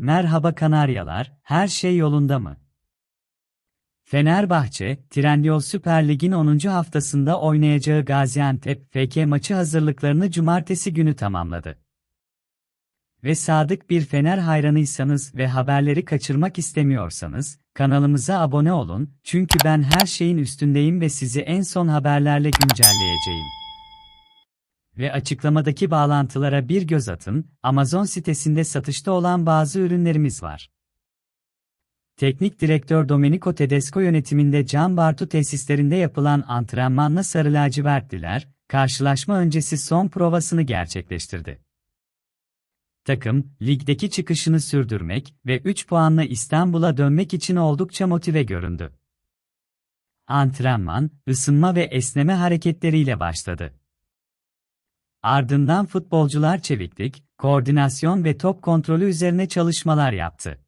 Merhaba Kanaryalar, her şey yolunda mı? Fenerbahçe, Trendyol Süper Lig'in 10. haftasında oynayacağı Gaziantep FK maçı hazırlıklarını cumartesi günü tamamladı. Ve sadık bir Fener hayranıysanız ve haberleri kaçırmak istemiyorsanız, kanalımıza abone olun, çünkü ben her şeyin üstündeyim ve sizi en son haberlerle güncelleyeceğim. Ve açıklamadaki bağlantılara bir göz atın, Amazon sitesinde satışta olan bazı ürünlerimiz var. Teknik direktör Domenico Tedesco yönetiminde Can Bartu tesislerinde yapılan antrenmanla Sarı Lacivertliler, karşılaşma öncesi son provasını gerçekleştirdi. Takım, ligdeki çıkışını sürdürmek ve 3 puanla İstanbul'a dönmek için oldukça motive göründü. Antrenman, ısınma ve esneme hareketleriyle başladı. Ardından futbolcular çeviklik, koordinasyon ve top kontrolü üzerine çalışmalar yaptı.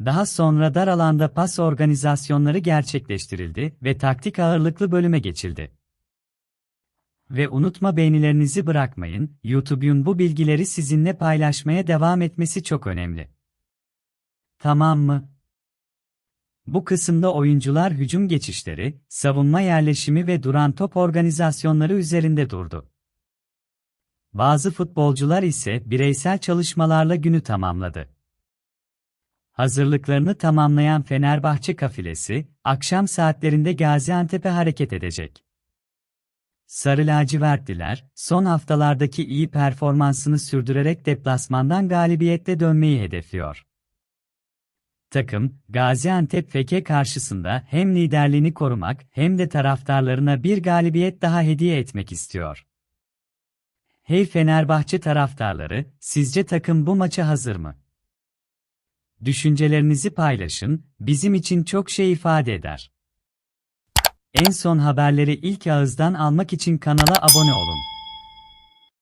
Daha sonra dar alanda pas organizasyonları gerçekleştirildi ve taktik ağırlıklı bölüme geçildi. Ve unutma beğenilerinizi bırakmayın, YouTube'un bu bilgileri sizinle paylaşmaya devam etmesi çok önemli. Tamam mı? Bu kısımda oyuncular hücum geçişleri, savunma yerleşimi ve duran top organizasyonları üzerinde durdu. Bazı futbolcular ise bireysel çalışmalarla günü tamamladı. Hazırlıklarını tamamlayan Fenerbahçe kafilesi, akşam saatlerinde Gaziantep'e hareket edecek. Sarı lacivertliler, son haftalardaki iyi performansını sürdürerek deplasmandan galibiyetle dönmeyi hedefliyor. Takım, Gaziantep FK karşısında hem liderliğini korumak hem de taraftarlarına bir galibiyet daha hediye etmek istiyor. Hey Fenerbahçe taraftarları, sizce takım bu maça hazır mı? Düşüncelerinizi paylaşın, bizim için çok şey ifade eder. En son haberleri ilk ağızdan almak için kanala abone olun.